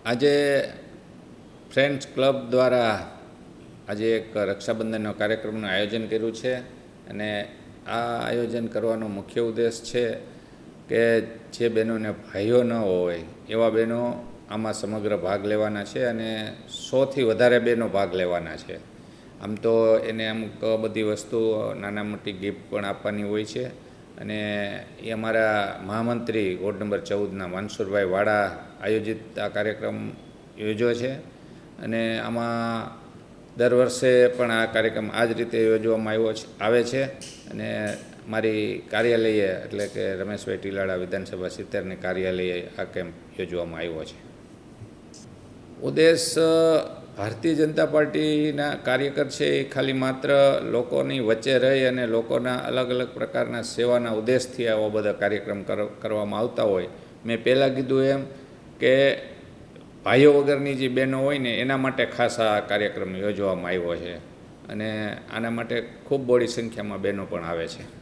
આજે friends club દ્વારા આજે એક રક્ષાબંધનનો કાર્યક્રમનું આયોજન કર્યું છે અને આ આયોજન કરવાનો મુખ્ય ઉદ્દેશ છે કે જે બહેનોને ભાઈઓ ન હોય, એવા બહેનો આમાં સમગ્ર ભાગ લેવાના છે અને સોથી વધારે બહેનો ભાગ લેવાના છે. આમ તો એને અમુક બધી વસ્તુઓ, નાના મોટી ગિફ્ટ પણ આપવાની હોય છે. અને એ અમારા મહામંત્રી વોર્ડ નંબર ચૌદના માનસુરભાઈ વાડા આયોજિત આ કાર્યક્રમ યોજ્યો છે. અને આમાં દર વર્ષે પણ આ કાર્યક્રમ આ જ રીતે યોજવામાં આવ્યો છે, આવે છે. અને મારી કાર્યાલયે એટલે કે રમેશભાઈ ટીલાળા વિધાનસભા સિત્તેરની કાર્યાલયે આ કેમ્પ યોજવામાં આવ્યો છે. ઉદ્દેશ ભારતીય જનતા પાર્ટીના કાર્યકર છે એ ખાલી માત્ર લોકોની વચ્ચે રહી અને લોકોના અલગ અલગ પ્રકારના સેવાના ઉદ્દેશથી આવા બધા કાર્યક્રમ કર- કરવામાં આવતા હોય. મેં પહેલાં કીધું એમ કે ભાઈઓ વગરની જે બહેનો હોય ને એના માટે ખાસ આ કાર્યક્રમ યોજવામાં આવ્યો છે. અને આના માટે ખૂબ બોડી સંખ્યામાં બહેનો પણ આવે છે.